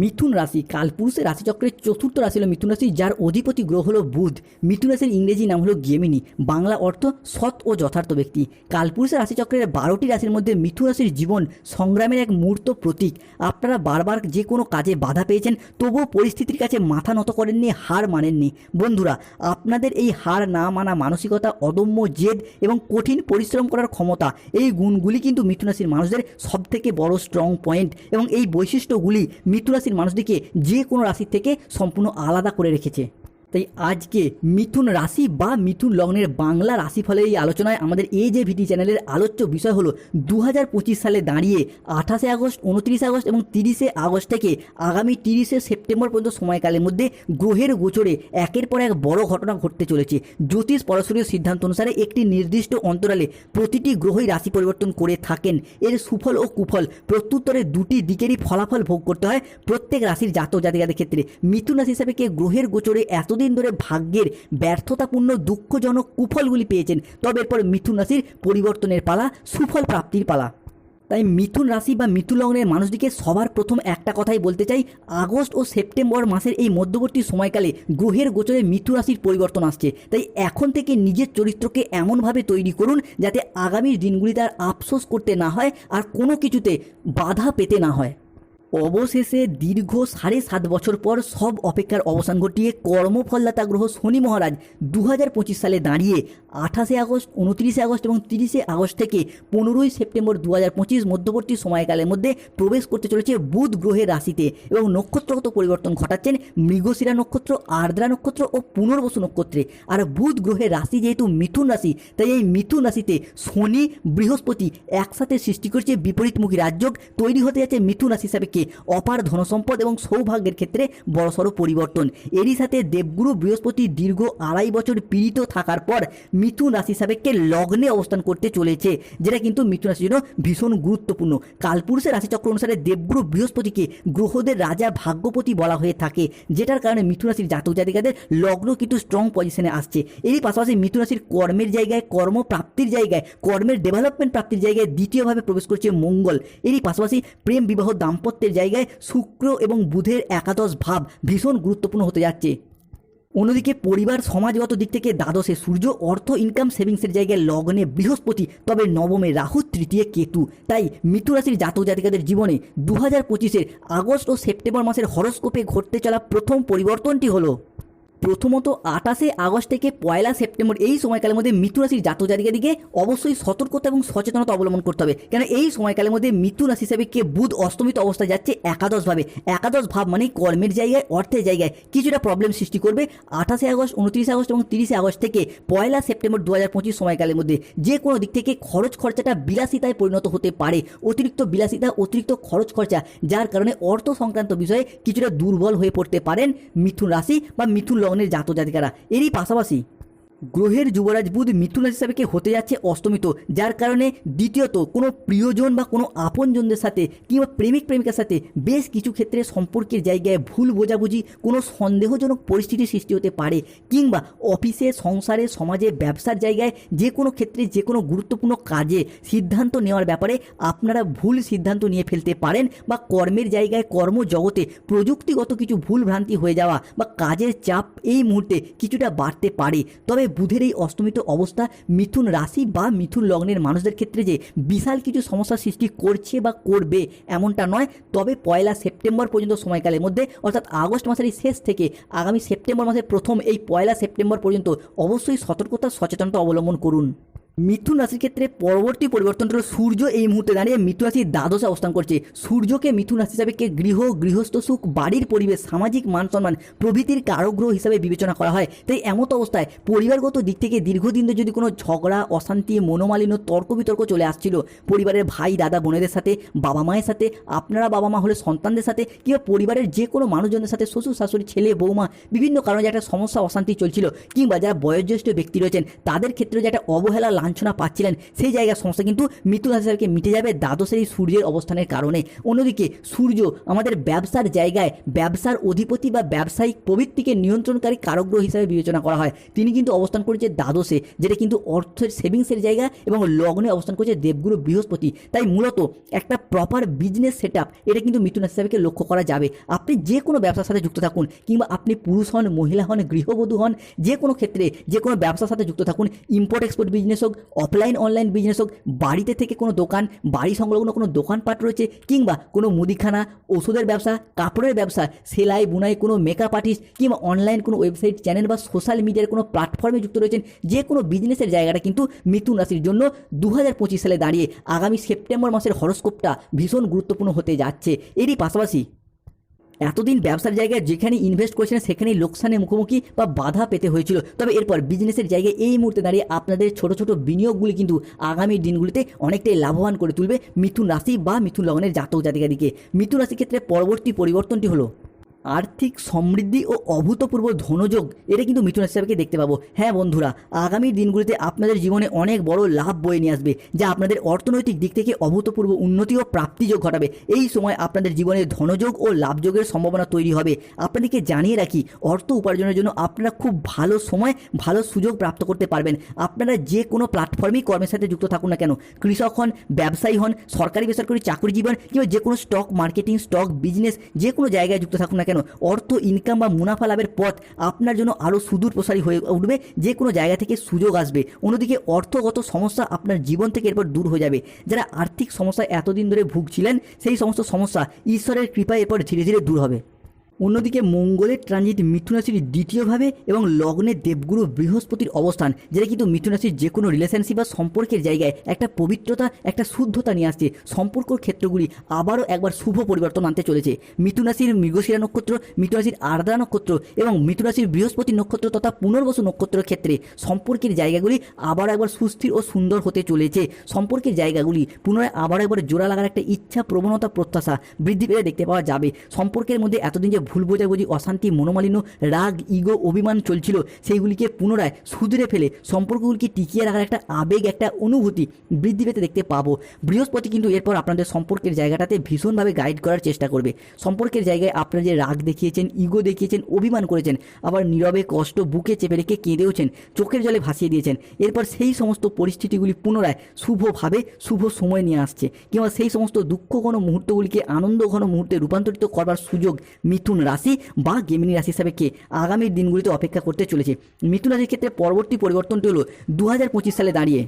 মিথুন রাশি, কালপুরুষের রাশিচক্রের চতুর্থ রাশি হলো মিথুন রাশি, যার অধিপতি গ্রহ হলো বুধ। মিথুন রাশির ইংরেজি নাম হলো গেমিনি। বাংলা অর্থ সৎ ও যথার্থ ব্যক্তি। কালপুরুষের রাশিচক্রের বারোটি রাশির মধ্যে মিথুন রাশির জীবন সংগ্রামের এক মূর্ত প্রতীক। আপনারা বারবার যে কোনো কাজে বাধা পেয়েছেন, তবুও পরিস্থিতির কাছে মাথা নত করেননি, হার মানেননি। বন্ধুরা, আপনাদের এই হার না মানা মানসিকতা অদম্য জেদ এবং কঠিন পরিশ্রম করার ক্ষমতা, এই গুণগুলি কিন্তু মিথুন রাশির মানুষদের সবথেকে বড় স্ট্রং পয়েন্ট এবং এই বৈশিষ্ট্যগুলি মিথুন রাশির মানুষটিকে যে কোনো রাশির থেকে সম্পূর্ণ আলাদা করে রেখেছে। তাই আজকে মিথুন রাশি বা মিথুন লগ্নের বাংলা রাশিফলের এই আলোচনায় আমাদের এই যে ভিডি চ্যানেলের আলোচ্য বিষয় হলো দু হাজার পঁচিশ সালে দাঁড়িয়ে আঠাশে আগস্ট, উনত্রিশে আগস্ট এবং তিরিশে আগস্ট থেকে আগামী তিরিশে সেপ্টেম্বর পর্যন্ত সময়কালের মধ্যে গ্রহের গোচরে একের পর এক বড় ঘটনা ঘটতে চলেছে। জ্যোতিষ পরস্পরীয় সিদ্ধান্ত অনুসারে একটি নির্দিষ্ট অন্তরালে প্রতিটি গ্রহই রাশি পরিবর্তন করে থাকেন। এর সুফল ও কুফল প্রত্যুত্তরে দুটি দিকেরই ফলাফল ভোগ করতে হয় প্রত্যেক রাশির জাতক জাতিকাদের ক্ষেত্রে। মিথুন রাশি হিসাবে কে গ্রহের গোচরে এতদিন ধরে ভাগ্যের ব্যর্থতাপূর্ণ, দুঃখজনক কুফলগুলি পেয়েছেন। তবে এরপর মিথুন রাশির পরিবর্তনের পালা, সুফল প্রাপ্তির পালা। তাই মিথুন রাশি বা মিথুন লগ্নের মানুষটিকে সবার প্রথম একটা কথাই বলতে চাই, আগস্ট ও সেপ্টেম্বর মাসের এই মধ্যবর্তী সময়কালে গ্রহের গোচরে মিথুন রাশির পরিবর্তন আসছে। তাই এখন থেকে নিজের চরিত্রকে এমনভাবে তৈরি করুন, যাতে আগামীর দিনগুলি তার আফসোস করতে না হয় আর কোনো কিছুতে বাধা পেতে না হয়। অবশেষে দীর্ঘ সাড়ে সাত বছর পর সব অপেক্ষার অবসান ঘটিয়ে কর্মফলদাতা গ্রহ শনি মহারাজ দু সালে দাঁড়িয়ে আঠাশে আগস্ট, উনত্রিশে আগস্ট এবং তিরিশে আগস্ট থেকে পনেরোই সেপ্টেম্বর দু মধ্যবর্তী সময়কালের মধ্যে প্রবেশ করতে চলেছে বুধ গ্রহের রাশিতে এবং নক্ষত্রগত পরিবর্তন ঘটাচ্ছেন মৃগশিরা নক্ষত্র, আর্দ্রা নক্ষত্র ও পুনর্বসু নক্ষত্রে। আর বুধ গ্রহের রাশি যেহেতু মিথুন রাশি, তাই এই মিথুন রাশিতে শনি বৃহস্পতি একসাথে সৃষ্টি করছে বিপরীতমুখী রাজযোগ, তৈরি হতে যাচ্ছে মিথুন রাশি হিসাবে কে? অপার ধনসম্পদ এবং সৌভাগ্যের ক্ষেত্রে বড়সড় পরিবর্তন। এরই সাথে দেবগুরু বৃহস্পতি দীর্ঘ আড়াই বছর পীড়িত থাকার পর মিথুন রাশি সাবেককে লগ্নে অবস্থান করতে চলেছে, যেটা কিন্তু মিথুন রাশির জন্য ভীষণ গুরুত্বপূর্ণ। কালপুরুষের রাশিচক্র অনুসারে দেবগুরু বৃহস্পতিকে গ্রহদের রাজা ভাগ্যপতি বলা হয়ে থাকে, যেটার কারণে মিথুন রাশির জাতক জাতিকাদের লগ্ন কিন্তু স্ট্রং পজিশনে আসছে। এরই পাশাপাশি মিথুন রাশির কর্মের জায়গায়, কর্মপ্রাপ্তির জায়গায়, কর্মের ডেভেলপমেন্ট প্রাপ্তির জায়গায় দ্বিতীয়ভাবে প্রবেশ করছে মঙ্গল। এরই পাশাপাশি প্রেম বিবাহ দাম্পত্যের জায়গায় শুক্র এবং বুধের একাদশ ভাব ভীষণ গুরুত্বপূর্ণ হতে যাচ্ছে। অন্যদিকে পরিবার, সমাজগত দিক থেকে দ্বাদশে সূর্য, অর্থ ইনকাম সেভিংসের জায়গায় লগ্নে বৃহস্পতি, তবে নবমে রাহু, তৃতীয় কেতু। তাই রাশির জাতক জাতিকাদের জীবনে দু হাজার পঁচিশের আগস্ট ও সেপ্টেম্বর মাসের হরস্কোপে ঘটতে চলা প্রথম পরিবর্তনটি হলো প্রথমত আঠাশে আগস্ট থেকে পয়লা সেপ্টেম্বর এই সময়কালের মধ্যে মিথুন রাশির জাতক জাতিকাদিকে অবশ্যই সতর্কতা এবং সচেতনতা অবলম্বন করতে হবে। কেন এই সময়কালের মধ্যে মিথুন রাশি হিসেবে কে বুধ অস্তমিত অবস্থায় যাচ্ছে একাদশভাবে। একাদশ ভাব মানে কর্মের জায়গায়, অর্থের জায়গায় কিছুটা প্রবলেম সৃষ্টি করবে আঠাশে আগস্ট, উনত্রিশে আগস্ট এবং তিরিশে আগস্ট থেকে পয়লা সেপ্টেম্বর দু হাজার পঁচিশ সময়কালের মধ্যে। যে কোনো দিক থেকে খরচ খরচাটা বিলাসিতায় পরিণত হতে পারে। অতিরিক্ত বিলাসিতা, অতিরিক্ত খরচ খরচা, যার কারণে অর্থ সংক্রান্ত বিষয়ে কিছুটা দুর্বল হয়ে পড়তে পারেন মিথুন রাশি বা মিথুন জাতক জাতিকারা। এরই পাশাপাশি গ্রহের যুবরাজ বুধ মিথুন রাশি হিসাবে হতে যাচ্ছে অস্তমিত যার কারণে দ্বিতীয়ত কোনো প্রিয়জন বা কোনো আপনজনদের সাথে কিংবা প্রেমিক প্রেমিকার সাথে বেশ কিছু ক্ষেত্রে সম্পর্কের জায়গায় ভুল বোঝাবুঝি, কোনো সন্দেহজনক পরিস্থিতির সৃষ্টি হতে পারে কিংবা অফিসে, সংসারে, সমাজে, ব্যবসার জায়গায় যে কোনো ক্ষেত্রে যে কোনো গুরুত্বপূর্ণ কাজে সিদ্ধান্ত নেওয়ার ব্যাপারে আপনারা ভুল সিদ্ধান্ত নিয়ে ফেলতে পারেন বা কর্মের জায়গায় কর্মজগতে প্রযুক্তিগত কিছু ভুল ভ্রান্তি হয়ে যাওয়া বা কাজের চাপ এই মুহূর্তে কিছুটা বাড়তে পারে। তবে বুধের এই অস্তমিত অবস্থা মিথুন রাশি বা মিথুন লগ্নের মানুষদের ক্ষেত্রে যে বিশাল কিছু সমস্যার সৃষ্টি করছে বা করবে এমনটা নয়। তবে পয়লা সেপ্টেম্বর পর্যন্ত সময়কালের মধ্যে, অর্থাৎ আগস্ট মাসের এই শেষ থেকে আগামী সেপ্টেম্বর মাসের প্রথম এই পয়লা সেপ্টেম্বর পর্যন্ত অবশ্যই সতর্কতা, সচেতনতা অবলম্বন করুন। মিথুন রাশির ক্ষেত্রে পরবর্তী পরিবর্তন হলো সূর্য এই মুহূর্তে দাঁড়িয়ে মিথুন রাশির দ্বাদশে অবস্থান করছে। সূর্যকে মিথুন রাশি হিসাবে কে গৃহ, গৃহস্থ, সুখ, বাড়ির পরিবেশ, সামাজিক মান সম্মান, প্রভৃতির কারগ্রহ হিসাবে বিবেচনা করা হয়। তাই এমত অবস্থায় পরিবারগত দিক থেকে দীর্ঘদিন ধরে যদি কোনো ঝগড়া, অশান্তি, মনোমালিন্য তর্ক বিতর্ক চলে আসছিল, পরিবারের ভাই, দাদা, বোনেদের সাথে, বাবা মায়ের সাথে, আপনারা বাবা মা হলে সন্তানদের সাথে, কিংবা পরিবারের যে কোনো মানুষজনের সাথে, শ্বশুর, শাশুড়ি, ছেলে, বৌমা, বিভিন্ন কারণে যে একটা সমস্যা, অশান্তি চলছিল, কিংবা যারা বয়োজ্যেষ্ঠ ব্যক্তি রয়েছেন, তাদের ক্ষেত্রে যে একটা অবহেলা লাঞ্ছনা পাচ্ছিলেন। সেই জায়গার সমস্যা কিন্তু মিথুন রাশি মিটে যাবে দ্বাদশের এই সূর্যের অবস্থানের কারণে। অন্যদিকে সূর্য আমাদের ব্যবসার জায়গায় ব্যবসার অধিপতি বা ব্যবসায়িক প্রবৃত্তিকে নিয়ন্ত্রণকারী কারগ্রহ হিসাবে বিবেচনা করা হয়। তিনি কিন্তু অবস্থান করেছে দ্বাদশে, যেটা কিন্তু অর্থের সেভিংসের জায়গা এবং লগ্নে অবস্থান করেছে দেবগুরু বৃহস্পতি। তাই মূলত একটা প্রপার বিজনেস সেট আপ এটা কিন্তু মিথুন রাশি হিসাবে লক্ষ্য করা যাবে। আপনি যে কোনো ব্যবসার সাথে যুক্ত থাকুন, কিংবা আপনি পুরুষ হন, মহিলা হন, গৃহবধূ হন, যে কোনো ক্ষেত্রে যে কোনো ব্যবসার সাথে যুক্ত থাকুন ইম্পোর্ট এক্সপোর্ট বিজনেস হোক অফলাইন অনলাইন বিজনেস হোক, বাড়িতে থেকে কোনো দোকান, বাড়ি সংলগ্ন কোনো দোকানপাট রয়েছে, কিংবা কোনো মুদিখানা, ওষুধের ব্যবসা, কাপড়ের ব্যবসা, সেলাই, বুনাই, কোনো মেকআপ আর্টিস্ট কিংবা অনলাইন কোনো ওয়েবসাইট চ্যানেল বা সোশ্যাল মিডিয়ার কোনো প্ল্যাটফর্মে যুক্ত রয়েছেন, যে কোনো বিজনেসের জায়গাটা কিন্তু মিথুন রাশির জন্য দু হাজার পঁচিশ সালে দাঁড়িয়ে আগামী সেপ্টেম্বর মাসের হরস্কোপটা ভীষণ গুরুত্বপূর্ণ হতে যাচ্ছে। এরই পাশাপাশি এতদিন ব্যবসার জায়গায় যেখানে ইনভেস্ট করেছিলেন, সেখানেই লোকসানের মুখোমুখি বা বাধা পেতে হয়েছিল। তবে এরপর বিজনেসের জায়গায় এই মুহূর্তে দাঁড়িয়ে আপনাদের ছোট ছোট বিনিয়োগগুলি কিন্তু আগামী দিনগুলিতে অনেকটাই লাভবান করে তুলবে মিথুন রাশি বা মিথুন লগ্নের জাতক জাতিকাদিকে। মিথুন রাশির ক্ষেত্রে পরবর্তী পরিবর্তনটি হলো আর্থিক সমৃদ্ধি ও অভূতপূর্ব ধনযোগ, এটা কিন্তু মিথুন রাশি দেখতে পাবো। হ্যাঁ বন্ধুরা, আগামী দিনগুলিতে আপনাদের জীবনে অনেক বড় লাভ বয়ে নিয়ে আসবে, যা আপনাদের অর্থনৈতিক দিক থেকে অভূতপূর্ব উন্নতি ও প্রাপ্তিযোগ ঘটাবে। এই সময় আপনাদের জীবনে ধনযোগ ও লাভযোগের সম্ভাবনা তৈরি হবে। আপনাদেরকে জানিয়ে রাখি, অর্থ উপার্জনের জন্য আপনারা খুব ভালো সময়, ভালো সুযোগ প্রাপ্ত করতে পারবেন। আপনারা যে কোনো প্ল্যাটফর্মেই কর্মের সাথে যুক্ত থাকুন না কেন। কৃষক হন, ব্যবসায়ী হন, সরকারি বেসরকারি চাকরিজীবী হন কিংবা যে কোনো স্টক মার্কেটিং স্টক বিজনেস যে কোনো জায়গায় যুক্ত থাকুন না কেন। অর্থ ইনকাম বা মুনাফা লাভের পথ আপনার জন্য আরও সুদূর প্রসারী হয়ে উঠবে, যে কোনো জায়গা থেকে সুযোগ আসবে। অন্যদিকে অর্থগত সমস্যা আপনার জীবন থেকে এরপর দূর হয়ে যাবে। যারা আর্থিক সমস্যায় এতদিন ধরে ভুগছিলেন, সেই সমস্ত সমস্যা ঈশ্বরের কৃপায় এরপর ধীরে ধীরে দূর হবে। অন্যদিকে মঙ্গলের ট্রানজিট মিথুন রাশির দ্বিতীয়ভাবে এবং লগ্নে দেবগুরু বৃহস্পতির অবস্থান, যেটা কিন্তু মিথুন রাশির যে কোনো রিলেশনশিপ বা সম্পর্কের জায়গায় একটা পবিত্রতা, একটা শুদ্ধতা নিয়ে আসছে। সম্পর্কর ক্ষেত্রগুলি আবারও একবার শুভ পরিবর্তন আনতে চলেছে। মিথুন রাশির মৃগশিরা নক্ষত্র, মিথুন রাশির আর্দ্রা নক্ষত্র এবং মিথুন রাশির বৃহস্পতি নক্ষত্র তথা পুনর্বসু নক্ষত্রের ক্ষেত্রে সম্পর্কের জায়গাগুলি আবার একবার সুস্থির ও সুন্দর হতে চলেছে। সম্পর্কের জায়গাগুলি পুনরায় আবার একবার জোড়া লাগার একটা ইচ্ছা প্রবণতা প্রত্যাশা বৃদ্ধি পেয়ে দেখতে পাওয়া যাবে। সম্পর্কের মধ্যে এতদিন যে ভুল বোঝাবুঝি, অশান্তি, মনোমালিন্য, রাগ, ইগো, অভিমান চলছিল। সেইগুলিকে পুনরায় সুধরে ফেলে সম্পর্কগুলিকে টিকিয়ে রাখার একটা আবেগ, একটা অনুভূতি বৃদ্ধি পেতে দেখতে পাবো। বৃহস্পতি কিন্তু এরপর আপনাদের সম্পর্কের জায়গাটাতে ভীষণভাবে গাইড করার চেষ্টা করবে। সম্পর্কের জায়গায় আপনারা যে রাগ দেখিয়েছেন, ইগো দেখিয়েছেন, অভিমান করেছেন, আবার নীরবে কষ্ট বুকে চেপে রেখে কেঁদেওছেন, চোখের জলে ভাসিয়ে দিয়েছেন, এরপর সেই সমস্ত পরিস্থিতিগুলি পুনরায় শুভভাবে শুভ সময় নিয়ে আসছে, কিংবা সেই সমস্ত দুঃখ ঘন মুহূর্তগুলিকে আনন্দ ঘন মুহূর্তে রূপান্তরিত করবার সুযোগ মিথুন রাশি বা গেমিনি রাশি হিসাবে কে আগামী দিনগুলিতে অপেক্ষা করতে চলেছে। মিথুন রাশির ক্ষেত্রে পরবর্তী পরিবর্তনটি হলো দু সালে দাঁড়িয়ে।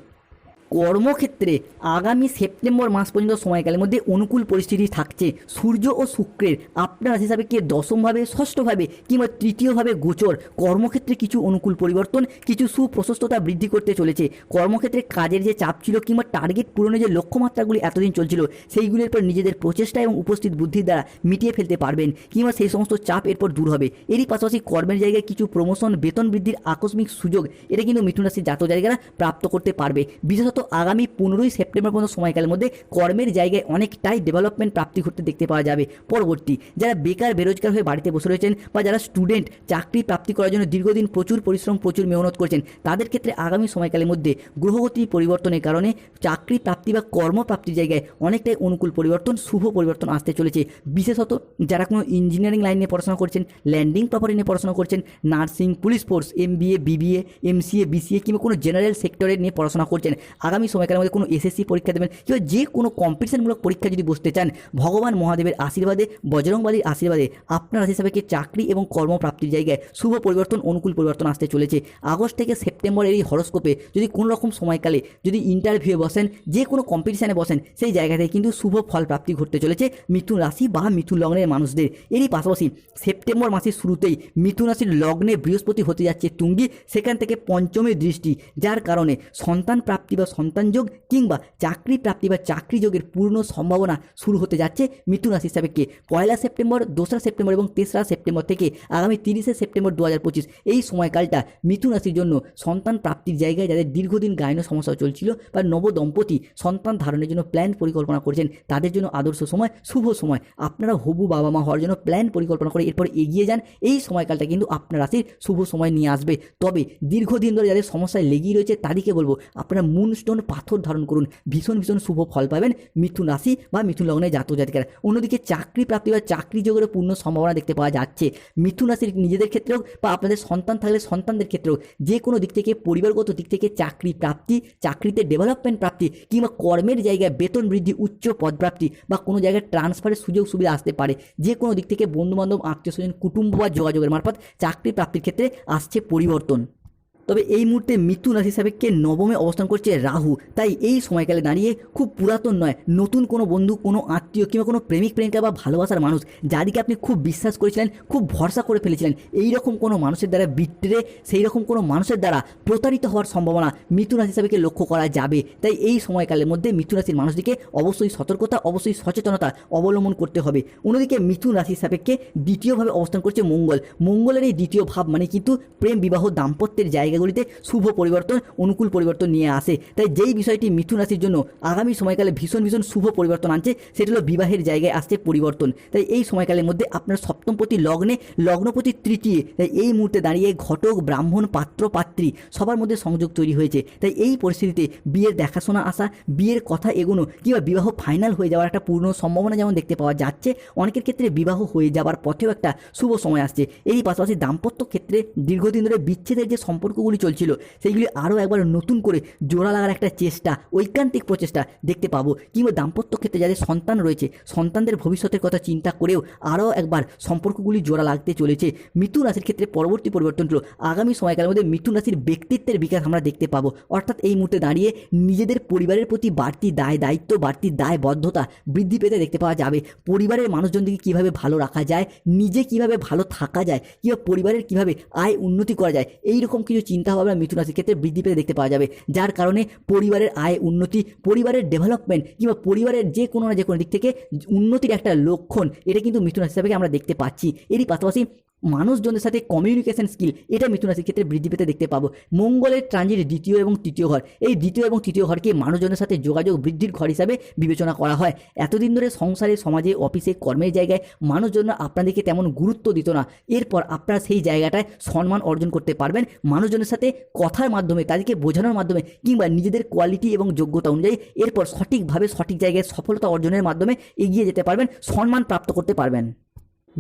কর্মক্ষেত্রে আগামী সেপ্টেম্বর মাস পর্যন্ত সময়কালের মধ্যে অনুকূল পরিস্থিতি থাকছে। সূর্য ও শুক্রের আপনার রাশি হিসাবে কে দশমভাবে, ষষ্ঠভাবে কিংবা তৃতীয়ভাবে গোচর? কর্মক্ষেত্রে কিছু অনুকূল পরিবর্তন, কিছু সুপ্রশস্ততা বৃদ্ধি করতে চলেছে। কর্মক্ষেত্রে কাজের যে চাপ ছিল কিংবা টার্গেট পূরণের যে লক্ষ্যমাত্রাগুলি এতদিন চলছিল, সেইগুলির পর নিজেদের প্রচেষ্টা এবং উপস্থিত বুদ্ধির দ্বারা মিটিয়ে ফেলতে পারবেন কিংবা সেই সমস্ত চাপ এরপর দূর হবে। এরই পাশাপাশি কর্মের জায়গায় কিছু প্রমোশন বেতন বৃদ্ধির আকস্মিক সুযোগ, এটা কিন্তু মিথুন রাশির জাতক জায়গারা প্রাপ্ত করতে পারবে। বিশেষত আগামী পনেরোই সেপ্টেম্বর পর্যন্ত সময়কালের মধ্যে কর্মের জায়গায় অনেকটাই ডেভেলপমেন্ট প্রাপ্তি করতে দেখতে পাওয়া যাবে। পরবর্তী, যারা বেকার, বেরোজগার হয়ে বাড়িতে বসে রয়েছেন বা যারা স্টুডেন্ট চাকরি প্রাপ্তি করার জন্য দীর্ঘদিন প্রচুর পরিশ্রম, প্রচুর মেহনত করছেন, তাদের ক্ষেত্রে আগামী সময়কালের মধ্যে গ্রহগতি পরিবর্তনের কারণে চাকরি প্রাপ্তি বা কর্মপ্রাপ্তির জায়গায় অনেকটাই অনুকূল পরিবর্তন, শুভ পরিবর্তন আসতে চলেছে। বিশেষত যারা কোনো ইঞ্জিনিয়ারিং লাইন নিয়ে পড়াশোনা করছেন ল্যান্ডিং প্রপার্টি নিয়ে পড়াশোনা করছেন nursing police force MBA BBA MCA BCA কিংবা কোনো জেনারেল সেক্টরে নিয়ে পড়াশোনা করছেন আগামী সময়কালের মধ্যে কোনো এসএসসি পরীক্ষা দেবেন কিংবা যে কোনো কম্পিটিশনমূলক পরীক্ষা যদি বসতে চান, ভগবান মহাদেবের আশীর্বাদে, বজরংবালির আশীর্বাদে আপনার রাশি হিসাবে কি চাকরি এবং কর্মপ্রাপ্তির জায়গায় শুভ পরিবর্তন, অনুকূল পরিবর্তন আসতে চলেছে। আগস্ট থেকে সেপ্টেম্বরের এই হরস্কোপে যদি কোনো রকম সময়কালে যদি ইন্টারভিউ বসেন, যে কোনো কম্পিটিশানে বসেন, সেই জায়গা থেকে কিন্তু শুভ ফল প্রাপ্তি ঘটতে চলেছে মিথুন রাশি বা মিথুন লগ্নের মানুষদের। এরই পাশাপাশি সেপ্টেম্বর মাসের শুরুতেই মিথুন রাশির লগ্নে বৃহস্পতি হতে যাচ্ছে তুঙ্গি, সেখান থেকে পঞ্চমের দৃষ্টি, যার কারণে সন্তান প্রাপ্তি বা সন্তান যোগ কিংবা চাকরি প্রাপ্তি বা চাকরি যোগের পূর্ণ সম্ভাবনা শুরু হতে যাচ্ছে মিথুন রাশি সাপেক্ষে পয়লা সেপ্টেম্বর, দোসরা সেপ্টেম্বর এবং তেসরা সেপ্টেম্বর থেকে আগামী তিরিশে সেপ্টেম্বর দু হাজার পঁচিশ এই সময়কালটা মিথুন রাশির জন্য সন্তান প্রাপ্তির জায়গায় যাদের দীর্ঘদিন গায়ন সমস্যা চলছিল বা নব দম্পতি সন্তান ধারণের জন্য প্ল্যান পরিকল্পনা করছেন, তাদের জন্য আদর্শ সময়, শুভ সময়। আপনারা হবু বাবা মা হওয়ার জন্য প্ল্যান পরিকল্পনা করে এরপর এগিয়ে যান। এই সময়কালটা কিন্তু আপনার রাশির শুভ সময় নিয়ে আসবে। তবে দীর্ঘদিন ধরে যাদের সমস্যায় লেগেই রয়েছে তাদেরকে বলব, আপনারা মুনস্টোন পাথর ধারণ করুন, ভীষণ ভীষণ শুভ ফল পাবেন মিথুন রাশি বা মিথুন লগ্নের জাতক জাতিকারা। অন্যদিকে চাকরি প্রাপ্তি বা চাকরি যোগেরও পূর্ণ সম্ভাবনা দেখতে পাওয়া যাচ্ছে। মিথুন রাশির নিজেদের ক্ষেত্রে হোক বা আপনাদের সন্তান থাকলে সন্তানদের ক্ষেত্রে হোক যে কোনো দিক থেকে, পরিবারগত দিক থেকে চাকরি প্রাপ্তি, চাকরিতে ডেভেলপমেন্ট প্রাপ্তি কিংবা কর্মের জায়গায় বেতন বৃদ্ধি, উচ্চ পদপ্রাপ্তি বা কোনো জায়গায় ট্রান্সফারের সুযোগ সুবিধা আসতে পারে। যে কোনো দিক থেকে বন্ধুবান্ধব, আত্মীয় স্বজন, কুটুম্ব বা যোগাযোগের মারফত চাকরি প্রাপ্তির ক্ষেত্রে আসছে পরিবর্তন। তবে এই মুহূর্তে মৃত্যু রাশি সাপেক্ষে নবমে অবস্থান করছে রাহু। তাই এই সময়কালে দাঁড়িয়ে খুব পুরাতন নয়, নতুন কোনো বন্ধু, কোনো আত্মীয় কিংবা কোনো প্রেমিক, প্রেমিকা বা ভালোবাসার মানুষ যাদেরকে আপনি খুব বিশ্বাস করেছিলেন, খুব ভরসা করে ফেলেছিলেন এই রকম কোনো মানুষের দ্বারা বিট্রে সেই রকম কোনো মানুষের দ্বারা প্রতারিত হওয়ার সম্ভাবনা মিথুন রাশি সাপেক্ষে লক্ষ্য করা যাবে। তাই এই সময়কালের মধ্যে মিথুন রাশির মানুষটিকে অবশ্যই সতর্কতা, অবশ্যই সচেতনতা অবলম্বন করতে হবে। অন্যদিকে মিথুন রাশির সাপেক্ষে দ্বিতীয়ভাবে অবস্থান করছে মঙ্গল। মঙ্গলের এই দ্বিতীয় ভাব মানে কিন্তু প্রেম, বিবাহ, দাম্পত্যের জায়গাগুলিতে শুভ পরিবর্তন, অনুকূল পরিবর্তন নিয়ে আসে। তাই যেই বিষয়টি মিথুন রাশির জন্য আগামী সময়কালে ভীষণ ভীষণ শুভ পরিবর্তন আনছে, সেটি হলো বিবাহের জায়গায় আসছে পরিবর্তন। তাই এই সময়কালের মধ্যে আপনার সপ্তমপতি লগ্নে লগ্নপতি তৃতীয়, তাই এই মুহূর্তে দাঁড়িয়ে ঘটক, ব্রাহ্মণ, পাত্র, পাত্রী সবার মধ্যে সংযোগ তৈরি হয়েছে। তাই এই পরিস্থিতিতে বিয়ের দেখাশোনা আসা, বিয়ের কথা এগোনো কিংবা বিবাহ ফাইনাল হয়ে যাওয়ার একটা পূর্ণ সম্ভাবনা যেমন দেখতে পাওয়া যাচ্ছে, অনেকের ক্ষেত্রে বিবাহ হয়ে যাওয়ার পথেও একটা শুভ সময় আসছে। এরই পাশাপাশি দাম্পত্য ক্ষেত্রে দীর্ঘদিন ধরে বিচ্ছেদের যে সম্পর্কগুলি চলছিল, সেইগুলি আরও একবার নতুন করে জোড়া লাগার একটা চেষ্টা, ঐকান্তিক প্রচেষ্টা দেখতে পাবো। কিংবা দাম্পত্য ক্ষেত্রে যাদের সন্তান রয়েছে, সন্তানদের ভবিষ্যতের কথা চিন্তা করেও আরও একবার সম্পর্কগুলি জোড়া লাগতে চলেছে। মিথুন রাশির ক্ষেত্রে পরবর্তী পরিবর্তন হলো, আগামী সময়কালের মধ্যে মিথুন রাশির ব্যক্তিত্বের বিকাশ আমরা দেখতে পাবো। অর্থাৎ এই মুহূর্তে দাঁড়িয়ে নিজেদের পরিবারের প্রতি বাড়তি দায় দায়িত্ব, বাড়তি দায়বদ্ধতা বৃদ্ধি পেতে দেখতে পাওয়া যাবে। পরিবারের মানুষজনকে কীভাবে ভালো রাখা যায়, নিজে কীভাবে ভালো থাকা যায়, কিংবা পরিবারের কীভাবে আয় উন্নতি করা যায় এই রকম কিছু চিন্তাভাবনা মিথুন রাশির ক্ষেত্রে বৃদ্ধি পেতে দেখতে পাওয়া যাবে। যার কারণে পরিবারের আয় উন্নতি, পরিবারের ডেভেলপমেন্ট কিংবা পরিবারের যে কোনো না যে কোনো দিক থেকে উন্নতির একটা লক্ষণ, এটা কিন্তু মিথুন রাশি হিসাবে আমরা দেখতে পাচ্ছি। এরই পাশাপাশি মানুষজনের সাথে কমিউনিকেশন স্কিল এটা মিথুন রাশির ক্ষেত্রে বৃদ্ধি পেতে দেখতে পাবো। মঙ্গলের ট্রানজিট দ্বিতীয় এবং তৃতীয় ঘর। এই দ্বিতীয় এবং তৃতীয় ঘরকে মানুষজনের সাথে যোগাযোগ বৃদ্ধির ঘর হিসাবে বিবেচনা করা হয়। এতদিন ধরে সংসারে, সমাজে অফিসে কর্মের জায়গায় মানুষজন আপনাদেরকে তেমন গুরুত্ব দিত না। এরপর আপনারা সেই জায়গাটায় সম্মান অর্জন করতে পারবেন। মানুষজনের সাথে কথার মাধ্যমে, তাদেরকে বোঝানোর মাধ্যমে কিংবা নিজেদের কোয়ালিটি এবং যোগ্যতা অনুযায়ী এরপর সঠিকভাবে, সঠিক জায়গায় সফলতা অর্জনের মাধ্যমে এগিয়ে যেতে পারবেন, সম্মান প্রাপ্ত করতে পারবেন।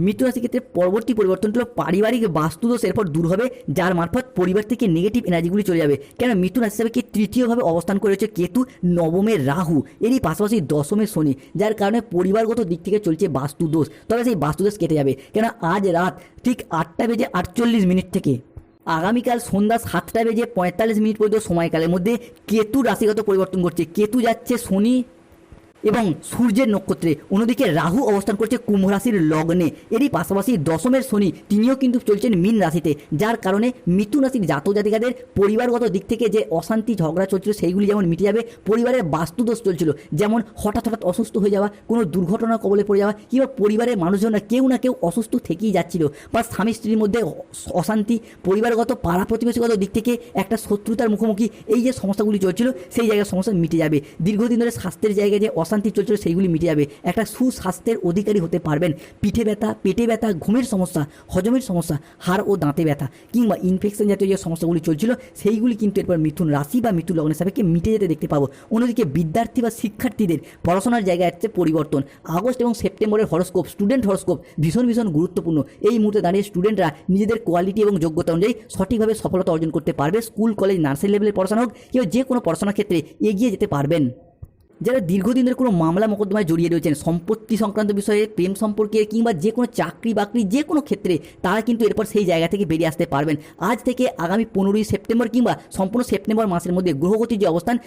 মৃত্যু রাশি ক্ষেত্রে পরবর্তী পরিবর্তন হলো পারিবারিক বাস্তুদোষ এরপর দূর হবে, যার মারফত পরিবার থেকে নেগেটিভ এনার্জিগুলি চলে যাবে। কেন মৃত্যু রাশি হিসাবে কি তৃতীয়ভাবে অবস্থান করে রয়েছে কেতু নবমের রাহু, এরই পাশাপাশি দশমের শনি, যার কারণে পরিবারগত দিক থেকে চলছে বাস্তুদোষ। তবে সেই বাস্তুদোষ কেটে যাবে কেন আজ রাত ঠিক আটটা বেজে আটচল্লিশ মিনিট থেকে। আগামীকাল সন্ধ্যা সাতটা বেজে পঁয়তাল্লিশ মিনিট পর্যন্ত সময়কালের মধ্যে কেতু রাশিগত পরিবর্তন করছে কেতু যাচ্ছে শনি এবং সূর্যের নক্ষত্রে। অন্যদিকে রাহু অবস্থান করছে কুম্ভ রাশির লগ্নে। এরই পাশাপাশি দশমের শনি, তিনিও কিন্তু চলছেন মীন রাশিতে, যার কারণে মিথুন রাশির জাতক জাতিকাদের পরিবারগত দিক থেকে যে অশান্তি, ঝগড়া চলছিল, সেইগুলি যেমন মিটে যাবে, পরিবারের বাস্তুদোষ চলছিল, যেমন হঠাৎ হঠাৎ অসুস্থ হয়ে যাওয়া, কোনো দুর্ঘটনার কবলে পড়ে যাওয়া, কিংবা পরিবারের মানুষজনরা কেউ না কেউ অসুস্থ থেকেই যাচ্ছিল, বা স্বামী স্ত্রীর মধ্যে অশান্তি, পরিবারগত, পাড়া প্রতিবেশীগত দিক থেকে একটা শত্রুতার মুখোমুখি, এই যে সমস্যাগুলি চলছিল, সেই জায়গায় সমস্যা মিটে যাবে। দীর্ঘদিন ধরে স্বাস্থ্যের জায়গায় যে অশান্তি চলছিল, সেইগুলি মিটে যাবে। একটা সুস্বাস্থ্যের অধিকারী হতে পারবেন। পিঠে ব্যথা, পেটে ব্যথা, ঘুমের সমস্যা, হজমের সমস্যা, হাড় ও দাঁতে ব্যথা কিংবা ইনফেকশন জাতীয় যে সমস্যাগুলি চলছিল, সেইগুলি কিন্তু এরপর মিথুন রাশি বা মিথুন লগ্নের সাপেক্ষে মিটে যেতে দেখতে পাবো। অন্যদিকে বিদ্যার্থী বা শিক্ষার্থীদের পড়াশোনার জায়গায় আসছে পরিবর্তন। আগস্ট এবং সেপ্টেম্বরের হরস্কোপ স্টুডেন্ট হরস্কোপ ভীষণ ভীষণ গুরুত্বপূর্ণ। এই মুহূর্তে দাঁড়িয়ে স্টুডেন্টরা নিজেদের কোয়ালিটি এবং যোগ্যতা অনুযায়ী সঠিকভাবে সফলতা অর্জন করতে পারবে। স্কুল কলেজ নার্সারি লেভেলের পড়াশোনা হোক, কেউ যে কোনো পড়াশোনার ক্ষেত্রে এগিয়ে যেতে পারবেন। যারা দীর্ঘদিনের কোনো মামলা মোকদ্দমায় জড়িয়ে রয়েছেন, সম্পত্তি সংক্রান্ত বিষয়ে, প্রেম সম্পর্কে কিংবা যে কোনো চাকরি বাকরি যে কোনো ক্ষেত্রে, তারা কিন্তু এরপর সেই জায়গা থেকে বেরিয়ে আসতে পারবেন। আজ থেকে আগামী পনেরোই সেপ্টেম্বর কিংবা সম্পূর্ণ সেপ্টেম্বর মাসের মধ্যে গ্রহগতির যে অবস্থান